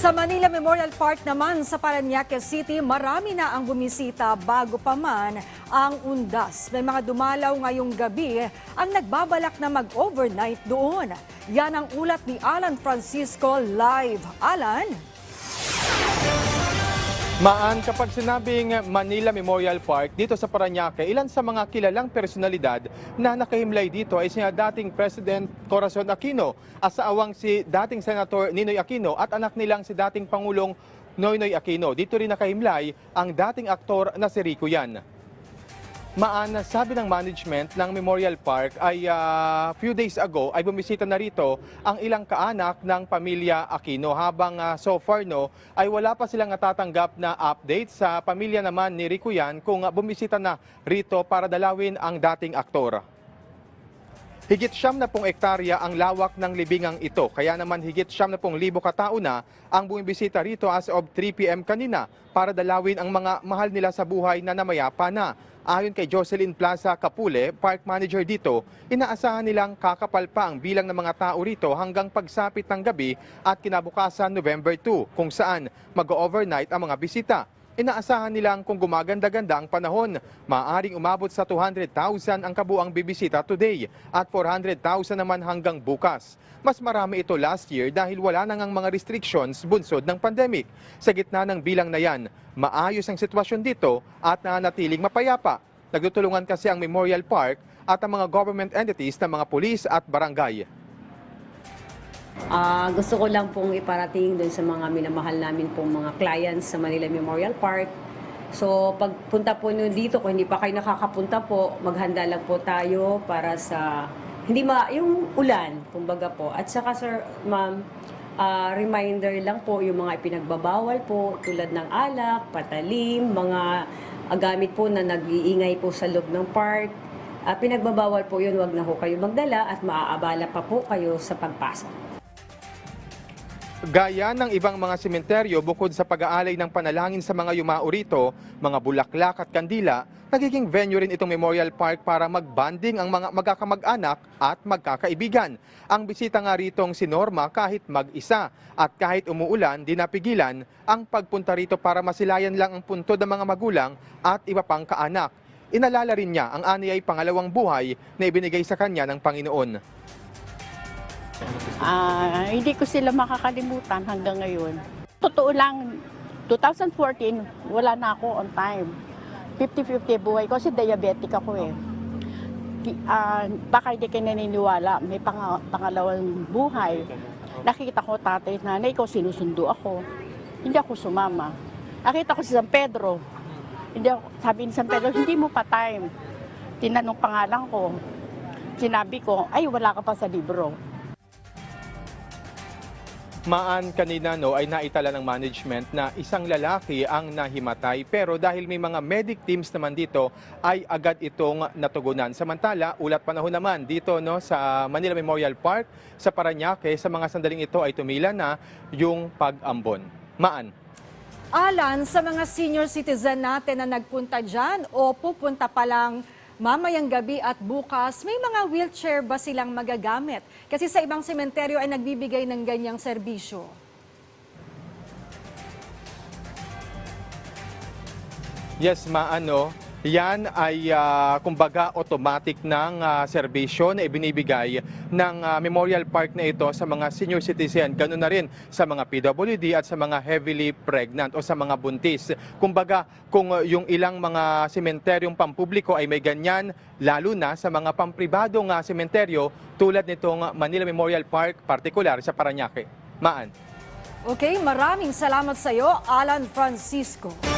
Sa Manila Memorial Park naman sa Parañaque City, marami na ang bumisita bago pa man ang undas. May mga dumalaw ngayong gabi ang nagbabalak na mag-overnight doon. Yan ang ulat ni Alan Francisco live. Alan? Maan, kapag sinabing Manila Memorial Park dito sa Parañaque, ilan sa mga kilalang personalidad na nakahimlay dito ay sina dating President Corazon Aquino, asaawang si dating Senator Ninoy Aquino at anak nilang si dating Pangulong Noynoy Aquino. Dito rin nakahimlay ang dating aktor na si Rico Yan. Maan, sabi ng management ng Memorial Park ay ah, few days ago ay bumisita na rito ang ilang kaanak ng pamilya Aquino habang ah, so far no ay wala pa silang natatanggap na update sa pamilya naman ni Rico Yan kung ah, bumisita na rito para dalawin ang dating aktor. Higit siyam na pong ektarya ang lawak ng libingang ito. Kaya naman higit siyam na pong libo katao na ang bumibisita rito as of 3 p.m. kanina para dalawin ang mga mahal nila sa buhay na namayapa na. Ayon kay Jocelyn Plaza Capule, park manager dito, inaasahan nilang kakapal pa ang bilang ng mga tao rito hanggang pagsapit ng gabi at kinabukasan November 2 kung saan mag-overnight ang mga bisita. Inaasahan nilang kung gumaganda-ganda ang panahon, maaaring umabot sa 200,000 ang kabuang bibisita today at 400,000 naman hanggang bukas. Mas marami ito last year dahil wala nang ang mga restrictions bunsod ng pandemic. Sa gitna ng bilang na yan, maayos ang sitwasyon dito at nanatiling mapayapa. Nagtutulungan kasi ang Memorial Park at ang mga government entities ng mga pulis at barangay. Ah, gusto ko lang pong iparating doon sa mga minamahal namin pong mga clients sa Manila Memorial Park. So, pagpunta po nyo dito, kung hindi pa kayo nakakapunta po, maghanda lang po tayo para sa, hindi ma, yung ulan, kumbaga po. At saka, sir, ma'am, ah, reminder lang po yung mga ipinagbabawal po, tulad ng alak, patalim, mga gamit po na nag-iingay po sa loob ng park. Ah, pinagbabawal po yun, wag na po kayo magdala at maaabala pa po kayo sa pagpasok. Gaya ng ibang mga sementeryo bukod sa pag-aalay ng panalangin sa mga yumao rito, mga bulaklak at kandila, nagiging venue rin itong Memorial Park para magbanding ang mga magkakamag-anak at magkakaibigan. Ang bisita nga ritong si Norma kahit mag-isa at kahit umuulan, di napigilan ang pagpunta rito para masilayan lang ang puntod ng mga magulang at iba pang kaanak. Inalala rin niya ang aniyay pangalawang buhay na ibinigay sa kanya ng Panginoon. Ah, hindi ko sila makakalimutan hanggang ngayon. Totoo lang, 2014, wala na ako on time. 50-50 buhay ko kasi diabetic ako eh. Ah, baka hindi kayo naniniwala, may pang- pangalawang buhay. Nakita ko tatay at nanay ko, sinusundo ako. Hindi ako sumama. Nakita ko si San Pedro. Hindi ako, sabi ni San Pedro, hindi mo pa time. Tinanong pangalan ko. Sinabi ko, ay wala ka pa sa libro. Maan kanina no ay naitala ng management na isang lalaki ang nahimatay pero dahil may mga medic teams naman dito ay agad itong natugunan. Samantala, ulat panahon naman dito no sa Manila Memorial Park sa Parañaque sa mga sandaling ito ay tumila na yung pag-ambon. Maan. Alan, sa mga senior citizen natin na nagpunta dyan o pupunta pa lang mamayang gabi at bukas, may mga wheelchair ba silang magagamit? Kasi sa ibang sementeryo ay nagbibigay ng ganyang serbisyo. Yes, maano. Yan ay ah, kumbaga automatic ng ah, serbisyo na ibinibigay ng ah, Memorial Park na ito sa mga senior citizen. Ganun na rin sa mga PWD at sa mga heavily pregnant o sa mga buntis. Kumbaga, kung yung ilang mga sementeryong pampubliko ay may ganyan, lalo na sa mga pampribadong ah, sementeryo tulad nitong Manila Memorial Park, partikular sa Parañaque. Maan. Okay, maraming salamat sa iyo, Alan Francisco.